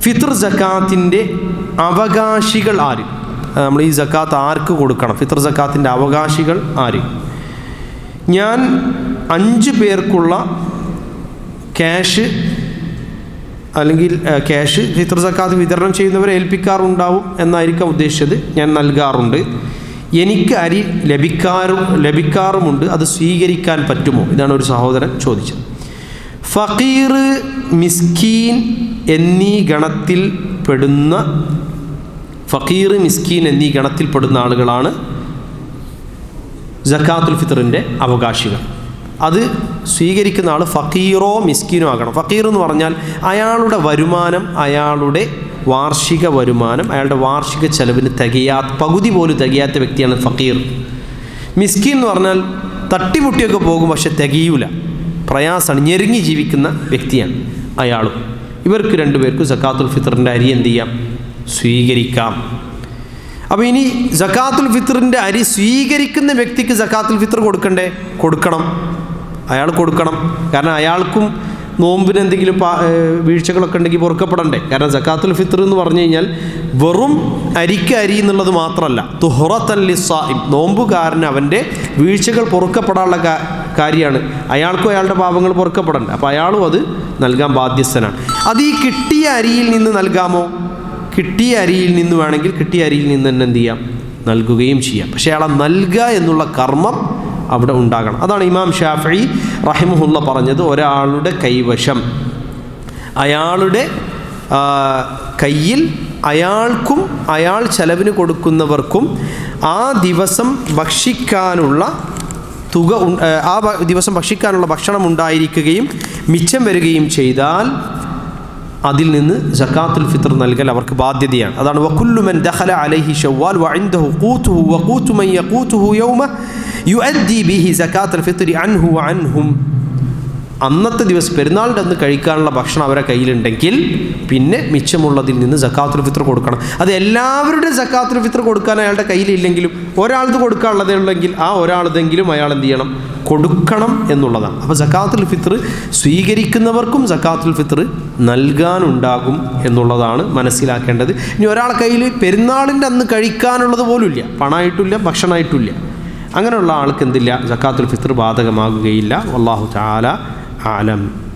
ഫിത്ർ ജക്കാത്തിന്റെ അവകാശികൾ ആര്? നമ്മൾ ഈ ജക്കാത്ത് ആർക്ക് കൊടുക്കണം? ഫിത്ർ ജക്കാത്തിന്റെ അവകാശികൾ ആര്? ഞാൻ അഞ്ച് പേർക്കുള്ള ക്യാഷ് അല്ലെങ്കിൽ ക്യാഷ് ഫിത്ർ സക്കാത്ത് വിതരണം ചെയ്യുന്നവരെ ഏൽപ്പിക്കാറുണ്ടാവും എന്നായിരിക്കാം ഉദ്ദേശിച്ചത്. ഞാൻ നൽകാറുണ്ട്. എനിക്ക് അരി ലഭിക്കാറും ലഭിക്കാറുമുണ്ട്. അത് സ്വീകരിക്കാൻ പറ്റുമോ? ഇതാണ് ഒരു സഹോദരൻ ചോദിച്ചത്. ഫക്കീർ മിസ്കീൻ എന്നീ ഗണത്തിൽ പെടുന്ന ഫക്കീർ മിസ്കീൻ എന്നീ ഗണത്തിൽപ്പെടുന്ന ആളുകളാണ് ജക്കാത്തുൽ ഫിത്തറിന്റെ അവകാശികൾ. അത് സ്വീകരിക്കുന്ന ആൾ ഫക്കീറോ മിസ്കീനോ ആകണം. ഫക്കീർ എന്ന് പറഞ്ഞാൽ അയാളുടെ വരുമാനം അയാളുടെ വാർഷിക വരുമാനം അയാളുടെ വാർഷിക ചെലവിന് തികയാ പകുതി പോലും തികയാത്ത വ്യക്തിയാണ് ഫക്കീർ മിസ്കീൻ എന്ന് പറഞ്ഞാൽ തട്ടിമുട്ടിയൊക്കെ പോകും പക്ഷെ തികയൂല. പ്രയാസമാണ് ഞെരുങ്ങി ജീവിക്കുന്ന വ്യക്തിയാണ് അയാളും. ഇവർക്ക് രണ്ടുപേർക്കും സക്കാത്തുൽ ഫിത്തറിന്റെ അരി എന്ത് ചെയ്യാം? സ്വീകരിക്കാം. അപ്പോൾ ഇനി സക്കാത്തുൽ ഫിത്തറിന്റെ അരി സ്വീകരിക്കുന്ന വ്യക്തിക്ക് സക്കാത്തുൽ ഫിത്തർ കൊടുക്കണ്ടേ? കൊടുക്കണം. അയാൾ കൊടുക്കണം. കാരണം അയാൾക്കും നോമ്പിന് എന്തെങ്കിലും വീഴ്ചകളൊക്കെ ഉണ്ടെങ്കിൽ പൊറുക്കപ്പെടണ്ടേ. കാരണം സക്കാത്തുൽ ഫിത്തർ എന്ന് പറഞ്ഞു കഴിഞ്ഞാൽ വെറും അരിക്ക് അരി എന്നുള്ളത് മാത്രമല്ല തുഹറത്തല്ലി സാഹിം നോമ്പുകാരൻ അവന്റെ വീഴ്ചകൾ പൊറുക്കപ്പെടാനുള്ള കാര്യമാണ്. അയാൾക്കും അയാളുടെ പാപങ്ങൾ പൊറുക്കപ്പെടണ്ടേ. അപ്പോൾ അയാളും അത് നൽകാൻ ബാധ്യസ്ഥനാണ്. അത് ഈ കിട്ടിയ അരിയിൽ നിന്ന് നൽകാമോ? കിട്ടിയ അരിയിൽ നിന്ന് വേണമെങ്കിൽ കിട്ടിയ അരിയിൽ നിന്ന് തന്നെ എന്ത് ചെയ്യാം? നൽകുകയും ചെയ്യാം. പക്ഷേ അയാളെ നൽകുക എന്നുള്ള കർമ്മം അവിടെ ഉണ്ടാകണം. അതാണ് ഇമാം ഷാഫി റഹിമുല്ല പറഞ്ഞത് ഒരാളുടെ കൈവശം. അയാളുടെ കയ്യിൽ അയാൾക്കും അയാൾ ചെലവിന് കൊടുക്കുന്നവർക്കും ആ ദിവസം ഭക്ഷിക്കാനുള്ള തുക ആ ദിവസം ഭക്ഷിക്കാനുള്ള ഭക്ഷണം ഉണ്ടായിരിക്കുകയും മിച്ചം വരികയും ചെയ്താൽ അതിൽ നിന്ന് ജക്കാത്തുൽ ഫിത്ർ നൽകൽ അവർക്ക് ബാധ്യതയാണ്. അതാണ് വക്കുല്ലുമൻ ദഹല അലൈഹി ഷവ്വാൽ വഇൻദഹു ഖൂതുഹു വഖൂതു മൻ യഖൂതുഹു യൗമ യുഅദ്ദി ബിഹി സക്കാത്തുൽ ഫിത്രി അൻഹു അൻഹും. അന്നത്തെ ദിവസം പെരുന്നാളിന്റെ അന്ന് കഴിക്കാനുള്ള ഭക്ഷണം അവരെ കയ്യിലുണ്ടെങ്കിൽ പിന്നെ മിച്ചമുള്ളതിൽ നിന്ന് സക്കാത്തുൽ ഫിത്ർ കൊടുക്കണം. അത് എല്ലാവരുടെ സക്കാത്തുൽ ഫിത്ർ കൊടുക്കാൻ അയാളുടെ കയ്യിലില്ലെങ്കിലും ഒരാൾക്ക് കൊടുക്കാനുള്ളതേ ഉള്ളെങ്കിൽ ആ ഒരാളതെങ്കിലും അയാൾ എന്ത് ചെയ്യണം? കൊടുക്കണം എന്നുള്ളതാണ്. അപ്പോൾ സക്കാത്തുൽ ഫിത്ർ സ്വീകരിക്കുന്നവർക്കും സക്കാത്തുൽ ഫിത്ർ നൽകാനുണ്ടാകും എന്നുള്ളതാണ് മനസ്സിലാക്കേണ്ടത്. ഇനി ഒരാളെ കയ്യിൽ പെരുന്നാളിന്റെ അന്ന് കഴിക്കാനുള്ളത് പോലും ഇല്ല പണമായിട്ടില്ല ഭക്ഷണമായിട്ടില്ല. അങ്ങനെയുള്ള ആൾക്ക് എന്തില്ല ജക്കാത്തുൽ ഫിത്തർ ബാധകമാകുകയില്ല. അള്ളാഹു ചാല ആലം